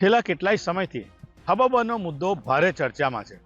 છેલ્લા કેટલાય સમયથી હબબનો મુદ્દો ભારે ચર્ચામાં છે.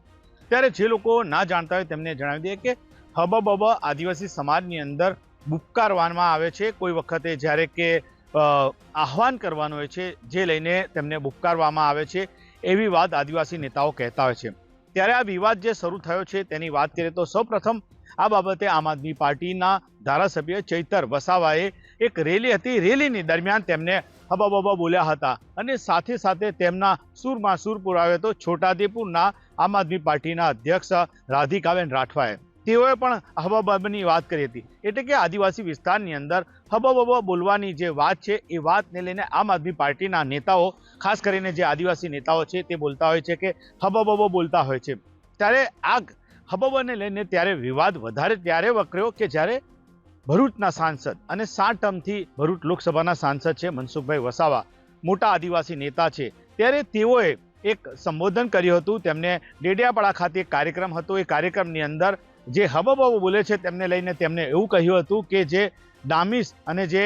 ત્યારે જે લોકો ના જાણતા હોય તેમને જણાવી દઈએ કે હબબબ આદિવાસી સમાજની અંદર બુપકારવામાં આવે છે. કોઈ વખતે જ્યારે કે આહવાન કરવાનું હોય છે, જે લઈને તેમને બુપકારવામાં આવે છે, એવી વાત આદિવાસી નેતાઓ કહેતા હોય છે. ત્યારે આ વિવાદ જે શરૂ થયો છે તેની વાત કરીએ તો સૌપ્રથમ આ બાબતે આમ આદમી પાર્ટીના ધારાસભ્ય ચૈતર વસાવાએ એક રેલી હતી. રેલીની દરમિયાન તેમને હબાબબા બોલ્યા હતા. અને સાથે સાથે તેમના સૂરમાં સૂર પુરાવ્યો હતો છોટાદેપુરના આમ આદમી પાર્ટીના અધ્યક્ષ રાધિકાબેન રાઠવાએ. તેઓએ પણ હબાબબની વાત કરી હતી. એટલે કે આદિવાસી વિસ્તારની અંદર હબબબ બોલવાની જે વાત છે, એ વાતને લઈને આમ આદમી પાર્ટીના નેતાઓ, ખાસ કરીને જે આદિવાસી નેતાઓ છે, તે બોલતા હોય છે કે હબબબ બોલતા હોય છે. ત્યારે આ હબાબાને લઈને ત્યારે વિવાદ વધારે, ત્યારે વકર્યો કે જ્યારે ભરૂચના સાંસદ અને સાત ટર્મથી ભરૂચ લોકસભાના સાંસદ છે મનસુખભાઈ વસાવા. મોટા આદિવાસી નેતા છે. ત્યારે તેઓએ એક સંબોધન કર્યું હતું. તેમને ડેડિયાપાડા ખાતે એક કાર્યક્રમ હતો. એ કાર્યક્રમની અંદર જે હબબબ બોલે છે તેમને લઈને તેમને એવું કહ્યું હતું કે જે ડામીસ અને જે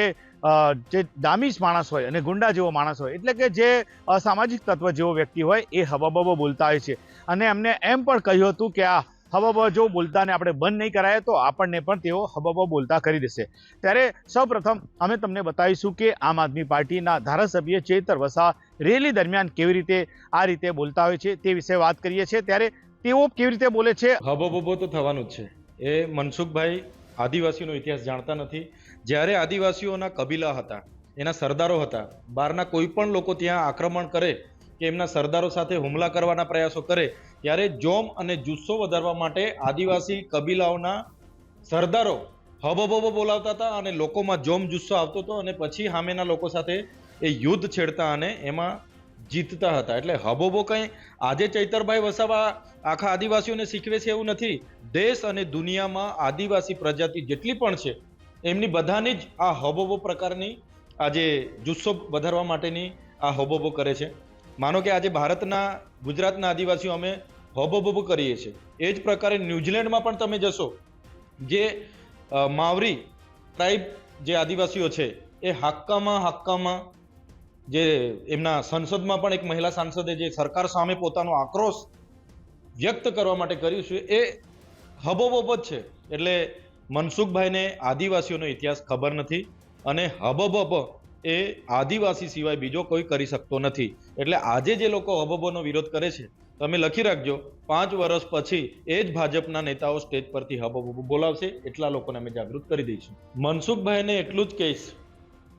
જે ડામીસ માણસ હોય અને ગુંડા જેવો માણસ હોય, એટલે કે જે અસામાજિક તત્વ જેવો વ્યક્તિ હોય, એ હબબબો બોલતા હોય છે. અને એમને એમ પણ કહ્યું હતું કે આ હબબ જો બોલતાને આપણે બંધ નહીં કરાય તો આપણને પણ તેઓ હબબ બોલતા કરી દેશે. ત્યારે સૌપ્રથમ અમે તમને બતાવીશું કે આમ આદમી પાર્ટીના ધારાસભ્ય ચેતર વસા રેલી દરમિયાન કેવી રીતે આ રીતે બોલતા હોય છે તે વિશે વાત કરીએ છીએ. ત્યારે તેઓ કેવી રીતે બોલે છે? હબોબબો તો થવાનું જ છે. એ મનસુખભાઈ આદિવાસીનો ઇતિહાસ જાણતા નથી. જ્યારે આદિવાસીઓના કબીલા હતા, એના સરદારો હતા, બહારના કોઈ પણ લોકો ત્યાં આક્રમણ કરે કે એમના સરદારો સાથે હુમલા કરવાના પ્રયાસો કરે ત્યારે જોમ અને જુસ્સો વધારવા માટે આદિવાસી કબીલાઓના સરદારો હબોબબો બોલાવતા હતા અને લોકોમાં જોમ જુસ્સો આવતો હતો અને પછી સામેના લોકો સાથે એ યુદ્ધ છેડતા અને એમાં જીતતા હતા. એટલે હબોબો કંઈ આજે ચૈતરભાઈ વસાવા આખા આદિવાસીઓને શીખવે છે એવું નથી. દેશ અને દુનિયામાં આદિવાસી પ્રજાતિ જેટલી પણ છે, એમની બધાની જ આ હબોબો પ્રકારની આજે જુસ્સો વધારવા માટેની આ હબોબો કરે છે. માનો કે આજે ભારતના ગુજરાતના આદિવાસીઓ અમે હબોબો કરીએ છીએ. એ જ પ્રકારે ન્યૂઝીલેન્ડમાં પણ તમે જશો, જે માવરી ટ્રાઇબ જે આદિવાસીઓ છે, એ હાક્કામાં હાક્કામાં જે એમના સંસદમાં પણ એક મહિલા સાંસદે જે સરકાર સામે પોતાનો આક્રોશ વ્યક્ત કરવા માટે કર્યું છે, એ હબોબબ જ છે. એટલે મનસુખભાઈને આદિવાસીઓનો ઇતિહાસ ખબર નથી અને હબબબ એ આદિવાસી સિવાય બીજો કોઈ કરી શકતો નથી. એટલે આજે જે લોકો હબબોનો વિરોધ કરે છે તમે લખી રાખજો, પાંચ વર્ષ પછી એ જ ભાજપના નેતાઓ સ્ટેજ પરથી હબબબ બોલાવશે, એટલા લોકોને અમે જાગૃત કરી દઈશું. મનસુખભાઈને એટલું જ કહીશ,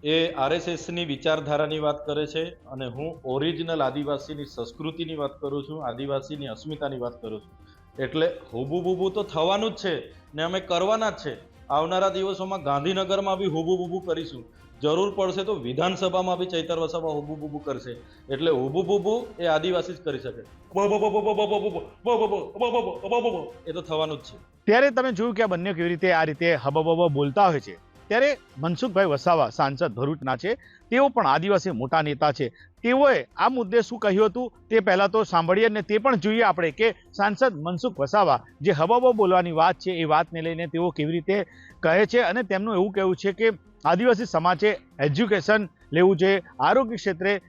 એ આરએસએસની વિચારધારાની વાત કરે છે અને હું ઓરિજિનલ આદિવાસીની સંસ્કૃતિની વાત કરું છું, આદિવાસીની અસ્મિતાની વાત કરું છું. એટલે હુબુબુબુ તો થવાનું જ છે ને અમે કરવાના જ છે. આવનારા દિવસોમાં ગાંધીનગરમાં બી હુબુબુબુ કરીશું. જરૂર પડશે તો વિધાનસભામાં બી ચૈતર વસાવા હુબુ બુબુ કરશે એટલે હુબુ બુબુ એ આદિવાસી જ કરી શકે એ તો થવાનું જ છે ત્યારે તમે જોયું કે આ બંને કેવી રીતે આ રીતે હબબબ બોલતા હોય છે ત્યારે મનસુખભાઈ વસાવા સાંસદ ભરૂચના છે તેઓ પણ આદિવાસી મોટા નેતા છે તેઓએ આ મુદ્દે શું કહ્યું હતું તે પહેલાં તો સાંભળીએ અને તે પણ જોઈએ આપણે કે સાંસદ મનસુખ વસાવા જે હબબો બોલવાની વાત છે એ વાતને લઈને તેઓ કેવી રીતે કહે છે અને તેમનું એવું કહેવું છે કે આદિવાસી સમાજે એજ્યુકેશન લેવું જોઈએ, આરોગ્ય ક્ષેત્રે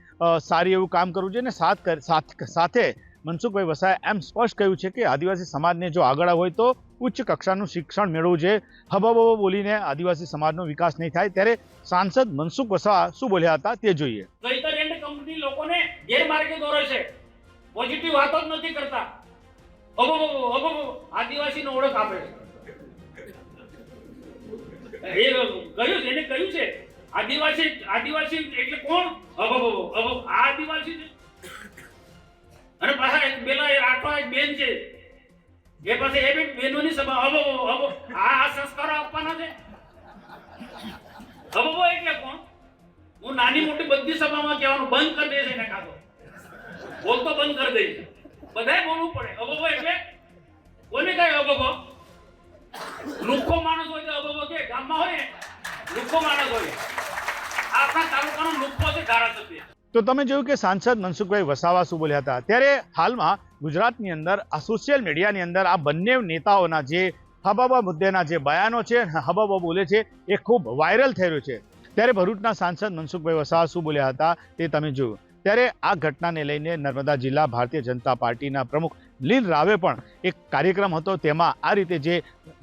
સારી એવું કામ કરવું જોઈએ અને સાથ સાથ- મનસુખભાઈ વસાએ એમ સ્પષ્ટ કહ્યું છે કે આદિવાસી સમાજને જો આગળ હોય તો ઉચ્ચ કક્ષાનું શિક્ષણ મેળવવું જોઈએ. હબબો બોલીને આદિવાસી સમાજનો વિકાસ નહીં થાય ત્યારે સાંસદ મનસુખ વસા શું બોલ્યા હતા તે જોઈએ. લોકોને ગેરમાર્ગે દોરે છે. પોઝિટિવ વાતો જ નથી કરતા. આદિવાસીનો ઓળખ આપે છે. એ કહ્યું છે, એને કહ્યું છે. આદિવાસી આદિવાસી એટલે કોણ? અબો અબો આ આદિવાસી છે. અને પાછા એક બેલા એ રાઠવા એક બેન છે. એ પાસે એ બેન, બેનોની સભા. અબો અભો આ આ સંસ્કારો આપવાના છે? અબો એટલે કોણ? હું નાની મોટી બધી સભામાં કહેવાનું બંધ કરી દેશે એને કાતો બોલતો બંધ કરી દઈશ. બધાય બોલવું પડે. અબબો એટલે કોને કઈ અબબો લુખ્ખો માણસ હોય અબબો કે ગામમાં હોય ને માણસ હોય. આપણા તાલુકાનો લુખ્ખો છે ધારાસભ્ય. તો તમે જોયું કે સાંસદ મનસુખભાઈ વસાવા શું બોલ્યા હતા? ત્યારે હાલમાં ગુજરાતની અંદર, આ સોશિયલ મીડિયાની અંદર આ બંને નેતાઓના જે હબાબા મુદ્દેના જે બયાનો છે હબાબા બોલે છે, એ ખૂબ વાયરલ થઈ રહ્યું છે. ત્યારે ભરૂચના સાંસદ મનસુખભાઈ વસાવા શું બોલ્યા હતા તે તમે જોયું. ત્યારે આ ઘટનાને લઈને નર્મદા જિલ્લા ભારતીય જનતા પાર્ટીના પ્રમુખ લીલ રાવે પણ એક કાર્યક્રમ હતો તેમાં આ રીતે જે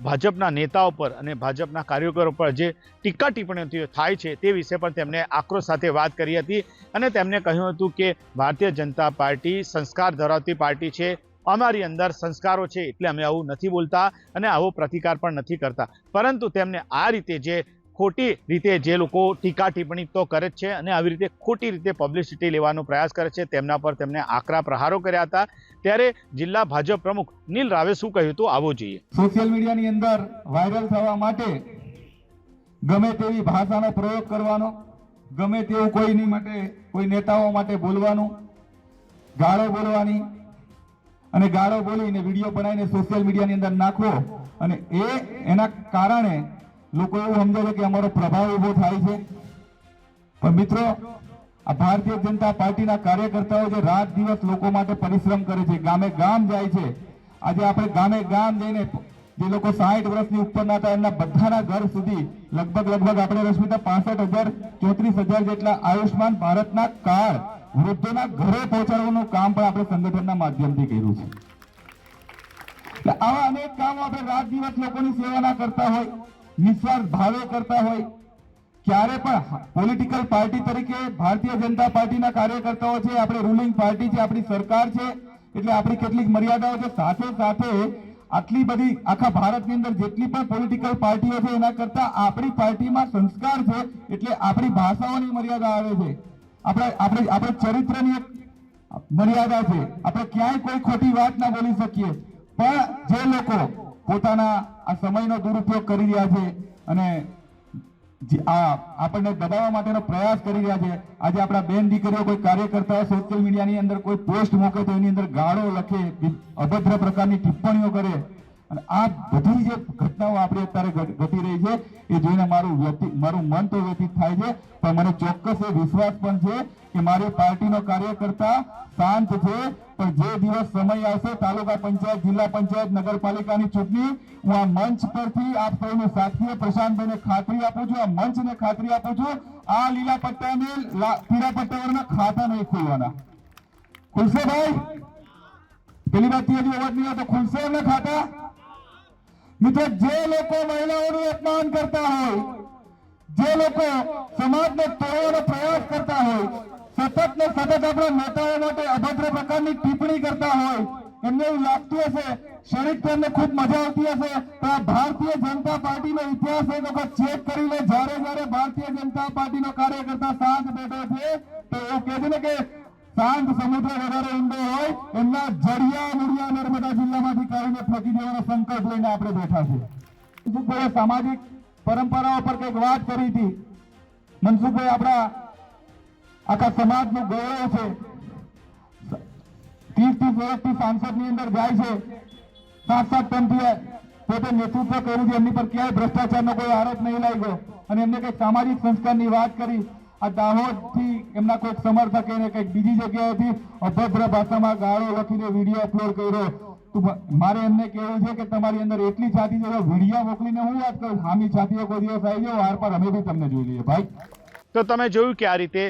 ભાજપના નેતાઓ પર અને ભાજપના કાર્યકરો પર જે ટીકા ટિપ્પણીઓ થાય છે તે વિશે પણ તેમણે આક્રોશ સાથે વાત કરી હતી અને તેમણે કહ્યું હતું કે ભારતીય જનતા પાર્ટી સંસ્કાર ધરાવતી પાર્ટી છે, અમારી અંદર સંસ્કારો છે એટલે અમે આવું નથી બોલતા અને આવો પ્રતિકાર પણ નથી કરતા. પરંતુ તેમને આ રીતે જે ખોટી રીતે જે લોકો ટીકા ટિપ્પણી તો કરે છે અને આવી રીતે ખોટી રીતે પબ્લિસિટી લેવાનો પ્રયાસ કરે છે, તેમના પર તેમને આકરા પ્રહારો કર્યા હતા. ત્યારે જિલ્લા ભાજપ પ્રમુખ નીલ રાવે શું કહ્યું હતું? આવો જોઈએ. સોશિયલ મીડિયાની અંદર વાયરલ થવા માટે ગમે તેવી ભાષાનો પ્રયોગ કરવાનો, ગમે તેવું કોઈની માટે, કોઈ નેતાઓ માટે બોલવાનું, ગાળો બોલવાની અને ગાળો બોલીને વીડિયો બનાવીને સોશિયલ મીડિયાની અંદર નાખવો અને એ એના કારણે લોકો એવું સમજે છે કે અમારો પ્રભાવ ઊભો થાય છે. પણ મિત્રો, આ ભારતીય જનતા પાર્ટીના કાર્યકર્તાઓ જે રાત દિવસ લોકો માટે પરિશ્રમ કરે છે, ગામે ગામ જાય છે. આજે આપણે ગામે ગામ જઈને જે લોકો સાઠ વર્ષની ઉપરના હતા, એમના બધાના ઘર સુધી લગભગ લગભગ આપણે રશ્મિતા પાસઠ હજાર, ચોત્રીસ હજાર જેટલા આયુષ્માન ભારતના કાર્ડ વૃદ્ધોના ઘરે પહોંચાડવાનું કામ પણ આપણે સંગઠનના માધ્યમથી કર્યું છે. આવા અનેક કામો આપણે રાત દિવસ લોકોની સેવાના કરતા હોય. નિસ્વાર્થ ભાવે કરતા હોય, ક્યારે પણ પોલિટિકલ પાર્ટી તરીકે ભારતીય જનતા પાર્ટીના કાર્યકર્તાઓ છે, આપણે રૂલિંગ પાર્ટી છે, આપણી સરકાર છે, એટલે આપણી કેટલીક મર્યાદાઓ છે, સાથે સાથે આટલી બધી, આખા ભારતની અંદર જેટલી પણ પોલિટિકલ પાર્ટીઓ છે, એના કરતા આપણી પાર્ટીમાં સંસ્કાર છે, એટલે આપણી ભાષાઓની મર્યાદા આવે છે. આપણે આપણે આપણે ચરિત્રની મર્યાદા છે. આપણે ક્યાંય કોઈ ખોટી વાત ના બોલી શકીએ. પણ જે લોકો પોતાના આ સમયનો દુરુપયોગ કરી રહ્યા છે અને આ આપણને દબાવવા માટેનો પ્રયાસ કરી રહ્યા છે. આજે આપણા બેન દીકરીઓ કોઈ કાર્યકર્તા સોશિયલ મીડિયાની અંદર કોઈ પોસ્ટ મૂકે તો એની અંદર ગાળો લખે અભદ્ર પ્રકારની ટિપ્પણીઓ કરે. આ બધી જે ઘટનાઓ આપણે અત્યારે ઘટી રહી છે, એ જોઈને મારું મારું મન તો વ્યતીત થાય છે, પણ મને ચોક્કસ એ વિશ્વાસ પણ છે કે મારી પાર્ટીનો કાર્યકર્તા શાંત છે, પણ જે દિવસ સમય આવશે, તાલુકા પંચાયત, જિલ્લા પંચાયત, નગરપાલિકાની ચૂંટણી, હું આ મંચ પરથી આપ સૌને સાક્ષીએ પ્રશાંતભાઈને ખાતરી આપું છું, આ મંચને ખાતરી આપું છું, આ લીલા પટ્ટાને પીળા પટ્ટા ખાતા નહીં ખોલવાના. ખુલશે ભાઈ? પેલી વાત અવાજ નહીં આવતો, ખુલશે એમના ખાતા? મિત્રો, જે લોકો મહિલાઓનું અપમાન કરતા હોય, જે લોકો સમાજને તોડવાનો પ્રયાસ કરતા હોય સતત ને સતત આપણા નેતાઓ માટે અભદ્ર પ્રકારની ટિપ્પણી કરતા હોય, એમને એવું લાગતું હશે ક્ષણિક તો એમને ખૂબ મજા આવતી હશે, તો ભારતીય જનતા પાર્ટીનો ઇતિહાસ એક વખત ચેક કરી લે જ્યારે જ્યારે ભારતીય જનતા પાર્ટીનો કાર્યકર્તા સાથ બેઠો છે, તો એવું કહે છે ને કે શાંત સમુદ્ર વધારે ઊંડો હોય, એમના જડિયા મુડિયા નર્મદા જિલ્લામાંથી કાઢીને ફેંકી દેવાનો સંકલ્પ લઈને આપણે બેઠા છે મનસુખભાઈએ સામાજિક પરંપરાઓ પર કંઈક વાત કરી હતી. મનસુખભાઈ, આપણા આખા સમાજનું ગૌરવ છે. ત્રીસ ત્રીસ વર્ષથી સાંસદની અંદર જાય છે. સાત સાત ટર્મથી પોતે નેતૃત્વ કર્યું છે. એમની પર ક્યાંય ભ્રષ્ટાચારનો કોઈ આરોપ નહીં લાગ્યો. અને એમને કંઈક સામાજિક સંસ્કારની વાત કરી. આ દાહોદથી એમના કોઈક સમર્થકે એને કંઈક બીજી જગ્યાએથી અભદ્ર ભાષામાં ગાળો લખીને વીડિયો અપલોડ કર્યો. તો મારે એમને કહેવું છે કે તમારી અંદર એટલી છાતી છે વીડિયો મોકલીને હું વાત કરું? હામી છાતીઓ કોઈ દિવસ આવી જાવ વાર પર અમે બી તમને જોઈ લઈએ. ભાઈ? તો તમે જોયું કે આ રીતે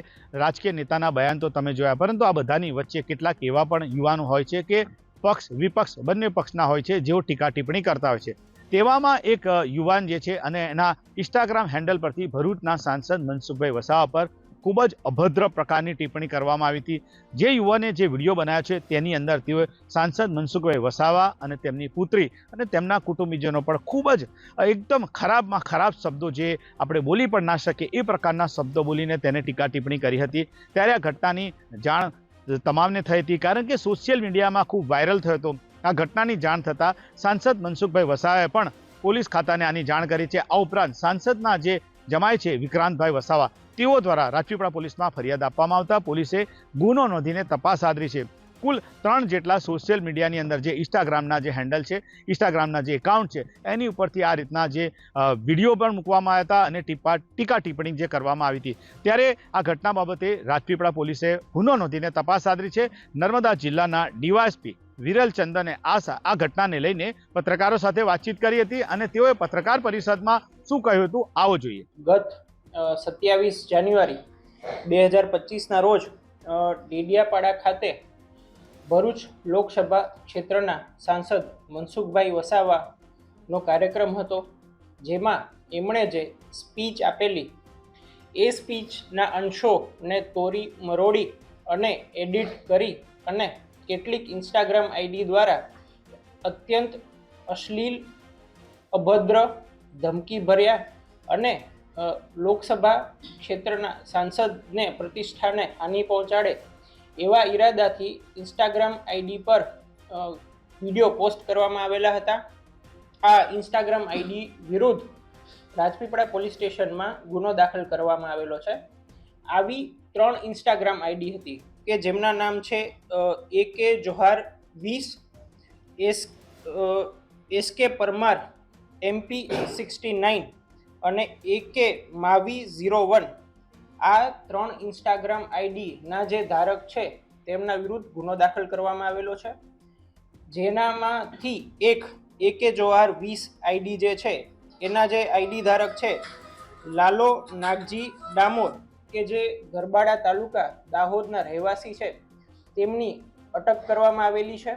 રાજકીય નેતાના બયાન તો તમે જોયા, પરંતુ આ બધાની વચ્ચે કેટલાક એવા પણ યુવાનો હોય છે કે પક્ષ વિપક્ષ બંને પક્ષના હોય છે, જેઓ ટીકા ટિપ્પણી કરતા હોય છે. તેવામાં એક યુવાન જે છે અને એના ઇન્સ્ટાગ્રામ હેન્ડલ પરથી ભરૂચના સાંસદ મનસુખભાઈ વસાવા પર ખૂબ જ અભદ્ર પ્રકારની ટિપ્પણી કરવામાં આવી હતી. જે યુવાને જે વીડિયો બનાવ્યો છે તેની અંદર તેઓએ સાંસદ મનસુખભાઈ વસાવા અને તેમની પુત્રી અને તેમના કુટુંબીજનો પણ ખૂબ જ એકદમ ખરાબમાં ખરાબ શબ્દો જે આપણે બોલી પણ ના શકીએ એ પ્રકારના શબ્દો બોલીને તેને ટીકા ટિપ્પણી કરી હતી. ત્યારે આ ઘટનાની જાણ તમામને થઈ હતી કારણ કે સોશિયલ મીડિયામાં ખૂબ વાયરલ થયો હતો. આ ઘટનાની જાણ થતાં સાંસદ મનસુખભાઈ વસાવાએ પણ પોલીસ ખાતાને આની જાણ કરી છે. આ ઉપરાંત સાંસદના જે જમાય છે વિક્રાંતભાઈ વસાવા, તેઓ દ્વારા રાજપીપળા પોલીસમાં ફરિયાદ આપવામાં આવતા પોલીસે ગુનો નોંધીને તપાસ આદરી છે. કુલ ત્રણ જેટલા સોશિયલ મીડિયાની અંદર જે ઇન્સ્ટાગ્રામના જે હેન્ડલ છે, ઇન્સ્ટાગ્રામના જે એકાઉન્ટ છે, એની ઉપરથી આ રીતના જે વીડિયો પણ મૂકવામાં આવ્યા હતા અને ટીપા, ટીકા ટિપ્પણી જે કરવામાં આવી હતી. ત્યારે આ ઘટના બાબતે રાજપીપળા પોલીસે ગુનો નોંધીને તપાસ આદરી છે. નર્મદા જિલ્લાના ડીવાયએસપી વિરલ ચંદને આ આ ઘટનાને લઈને પત્રકારો સાથે વાતચીત કરી હતી અને તેઓએ પત્રકાર પરિષદમાં શું કહ્યું હતું, આવો જોઈએ. ગત સત્યાવીસ જાન્યુઆરી બે હજાર પચીસના રોજ ડેડિયાપાડા ખાતે ભરૂચ લોકસભા ક્ષેત્રના સાંસદ મનસુખભાઈ વસાવાનો કાર્યક્રમ હતો, જેમાં એમણે જે સ્પીચ આપેલી, એ સ્પીચના અંશોને તોરી મરોડી અને એડિટ કરી અને કેટલીક ઇન્સ્ટાગ્રામ આઈડી દ્વારા અત્યંત અશ્લીલ, અભદ્ર ધમકી ભર્યા અને લોકસભા ક્ષેત્રના સાંસદને પ્રતિષ્ઠાને હાનિ પહોંચાડે એવા ઈરાદાથી ઇન્સ્ટાગ્રામ આઈડી પર વીડિયો પોસ્ટ કરવામાં આવેલા હતા. આ ઇન્સ્ટાગ્રામ આઈડી વિરુદ્ધ રાજપીપળા પોલીસ સ્ટેશનમાં ગુનો દાખલ કરવામાં આવેલો છે. આવી ત્રણ ઇન્સ્ટાગ્રામ આઈડી હતી. કે જેમના નામ છે એ કે જોહાર વીસ, એસ એસ કે પરમાર, એમપી સિક્સટી નાઇન અને એ કે માવી ઝીરો વન. આ ત્રણ ઇન્સ્ટાગ્રામ આઈડીના જે ધારક છે, તેમના વિરુદ્ધ ગુનો દાખલ કરવામાં આવેલો છે. જેનામાંથી એક, એકે જોહાર વીસ આઈડી જે છે, એના જે આઈડી ધારક છે, લાલો નાગજી ડામોર. કે જે ગરબાડા તાલુકા દાહોદના રહેવાસી છે, તેમની અટક કરવામાં આવેલી છે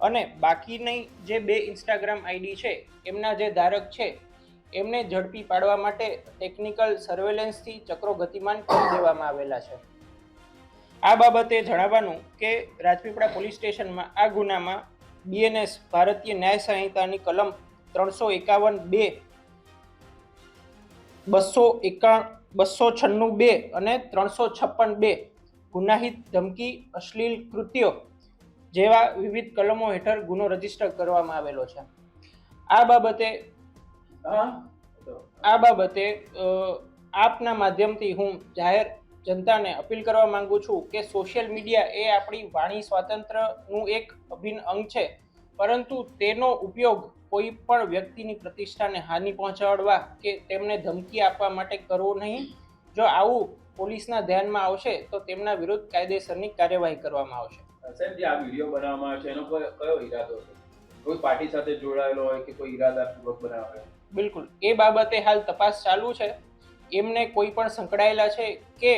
અને બાકીની જે બે ઇન્સ્ટાગ્રામ આઈડી છે, એમના જે ધારક છે, એમને ઝડપી પાડવા માટે ટેકનિકલ સર્વેલન્સથી ચક્રો ગતિમાન કરી દેવામાં આવેલા છે. આ બાબતે જણાવવાનું કે રાજપીપળા પોલીસ સ્ટેશનમાં આ ગુનામાં બીએનએસ ભારતીય ન્યાય સંહિતાની કલમ ત્રણસો એકાવન બે બસો એકાણ, બસો છન્નું બે અને ત્રણસો છપ્પન બે ગુનાહિત ધમકી, અશ્લીલ કૃત્યો જેવા વિવિધ કલમો હેઠળ ગુનો રજિસ્ટર કરવામાં આવેલો છે. આ બાબતે આ બાબતે આપના માધ્યમથી હું જાહેર જનતાને અપીલ કરવા માંગુ છું કે સોશિયલ મીડિયા એ આપણી વાણી સ્વાતંત્ર્યનું એક અભિન્ન અંગ છે. પરંતુ તેનો ઉપયોગ કોઈ પણ વ્યક્તિની પ્રતિષ્ઠાને હાનિ પહોંચાડવા કે તેમને ધમકી આપવા માટે કરવો નહીં. જો આવું પોલીસના ધ્યાનમાં આવશે તો તેમના વિરુદ્ધ કાયદેસરની કાર્યવાહી કરવામાં આવશે. સાહેબ જે આ વીડિયો બનાવવામાં આવે છે એનો કયો ઈરાદો છે? કોઈ પાર્ટી સાથે જોડાયેલો હોય કે કોઈ ઈરાદાપૂર્વક બનાવે બિલકુલ. એ બાબતે હાલ તપાસ ચાલુ છે. એમને કોઈ પણ સંકળાયેલા છે કે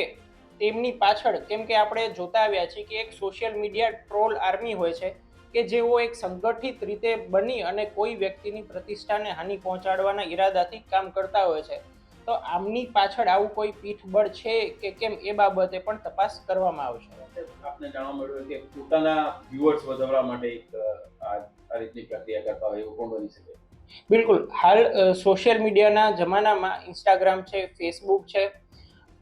તેમની પાછળ કેમ કે આપણે જોતા આવ્યા છીએ કે એક સોશિયલ મીડિયા ટ્રોલ આર્મી હોય છે કે જેઓ એક સંગઠિત રીતે બની અને કોઈ વ્યક્તિની પ્રતિષ્ઠાને હાનિ પહોંચાડવાના ઈરાદાથી કામ કરતા હોય છે. તો આમની પાછળ આવું કોઈ પીઠબળ છે કે કેમ એ બાબતે પણ તપાસ કરવામાં આવશે. આપને જાણવા મળ્યું કે પોતાના વ્યુઅર્સ વધારવા માટે એક આ આ રીતની પ્રક્રિયા કરતા હોય એવું કોણ બની શકે? બિલકુલ. હાલ સોશિયલ મીડિયાના જમાનામાં ઇન્સ્ટાગ્રામ છે ફેસબુક છે.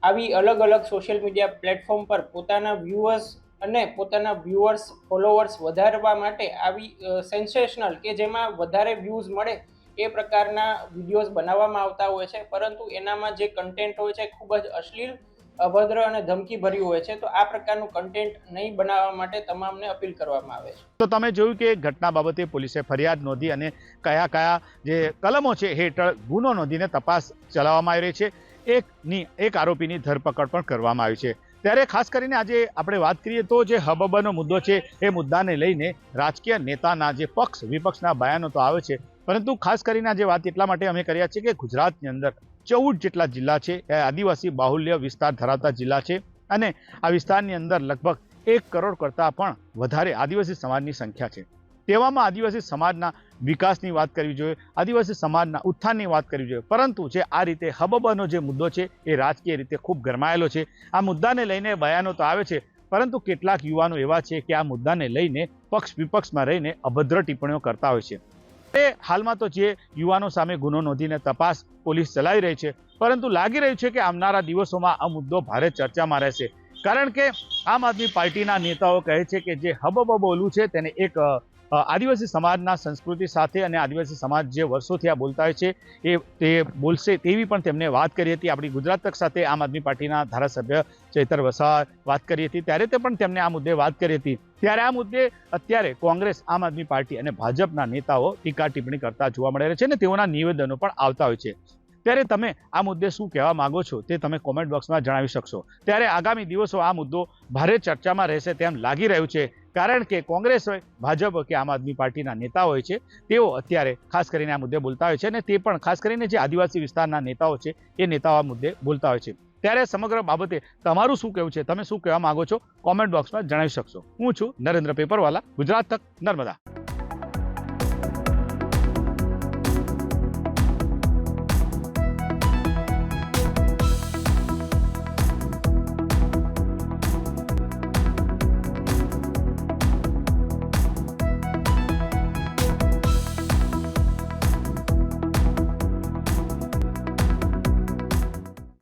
આવી અલગ અલગ સોશિયલ મીડિયા પ્લેટફોર્મ પર પોતાના વ્યૂઅર્સ અને પોતાના વ્યૂઅર્સ ફોલોવર્સ વધારવા માટે આવી સેન્સેશનલ કે જેમાં વધારે વ્યૂઝ મળે એ પ્રકારના વિડીયોઝ બનાવવામાં આવતા હોય છે. પરંતુ એનામાં જે કન્ટેન્ટ હોય છે ખૂબ જ અશ્લીલ, અભદ્ર અને ધમકી ભર્યું હોય છે. તો આ પ્રકારનું કન્ટેન્ટ નહીં બનાવવા માટે તમામને અપીલ કરવામાં આવે છે. તો તમે જોયું કે ઘટના બાબતે પોલીસે ફરિયાદ નોંધી અને કયા કયા જે કલમો છે હેઠળ ગુનો નોંધીને તપાસ ચલાવવામાં આવી રહી છે. એકની, એક આરોપીની ધરપકડ પણ કરવામાં આવી છે. ત્યારે ખાસ કરીને આજે આપણે વાત કરીએ તો જે હબબનો મુદ્દો છે, એ મુદ્દાને લઈને રાજકીય નેતાના જે પક્ષ, વિપક્ષના બયાનો તો આવે છે. પરંતુ ખાસ કરીને આજે વાત એટલા માટે અમે કર્યા છે કે ગુજરાતની અંદર ચૌદ જેટલા જિલ્લા છે, એ આદિવાસી બાહુલ્ય વિસ્તાર ધરાવતા જિલ્લા છે અને આ વિસ્તારની અંદર લગભગ એક કરોડ કરતાં પણ વધારે આદિવાસી સમાજની સંખ્યા છે. તેવામાં આદિવાસી સમાજના વિકાસની વાત કરવી જોઈએ, આદિવાસી સમાજના ઉત્થાનની વાત કરવી જોઈએ. પરંતુ જે આ રીતે હબબનો જે મુદ્દો છે, એ રાજકીય રીતે ખૂબ ગરમાયેલો છે. આ મુદ્દાને લઈને બયાનો તો આવે છે, પરંતુ કેટલાક યુવાનો એવા છે કે આ મુદ્દાને લઈને પક્ષ વિપક્ષમાં રહીને અભદ્ર ટિપ્પણીઓ કરતા હોય છે. એ હાલમાં તો જે યુવાનો સામે ગુનો નોંધીને તપાસ પોલીસ ચલાવી રહી છે, પરંતુ લાગી રહ્યું છે કે આવનારા દિવસોમાં આ મુદ્દો ભારે ચર્ચામાં રહેશે. કારણ કે આમ આદમી પાર્ટીના નેતાઓ કહે છે કે જે હબબ બોલવું છે, તેને એક આદિવાસી સમાજના સંસ્કૃતિ સાથે અને આદિવાસી સમાજ જે વર્ષોથી આ બોલતા હોય છે, એ તે બોલશે તેવી પણ તેમને વાત કરી હતી. આપણી ગુજરાત તક સાથે આમ આદમી પાર્ટીના ધારાસભ્ય ચૈતર વસાવા વાત કરી હતી. ત્યારે તે પણ તેમને આ મુદ્દે વાત કરી હતી. ત્યારે આ મુદ્દે અત્યારે કોંગ્રેસ, આમ આદમી પાર્ટી અને ભાજપના નેતાઓ ટીકા ટિપ્પણી કરતા જોવા મળે છે અને તેઓના નિવેદનો પણ આવતા હોય છે. ત્યારે તમે આ મુદ્દે શું કહેવા માંગો છો તે તમે કોમેન્ટ બોક્સમાં જણાવી શકશો. ત્યારે આગામી દિવસો આ મુદ્દો ભારે ચર્ચામાં રહેશે તેમ લાગી રહ્યું છે. કારણ કે કોંગ્રેસ હોય, ભાજપ કે આમ આદમી પાર્ટીના નેતા હોય છે, તેઓ અત્યારે ખાસ કરીને આ મુદ્દે બોલતા હોય છે અને તે પણ ખાસ કરીને જે આદિવાસી વિસ્તારના નેતાઓ છે, એ નેતાઓ આ મુદ્દે બોલતા હોય છે. ત્યારે સમગ્ર બાબતે તમારું શું કહેવું છે? તમે શું કહેવા માંગો છો? કોમેન્ટ બોક્સમાં જણાવી શકશો. હું છું નરેન્દ્ર પેપરવાલા, ગુજરાત તક નર્મદા.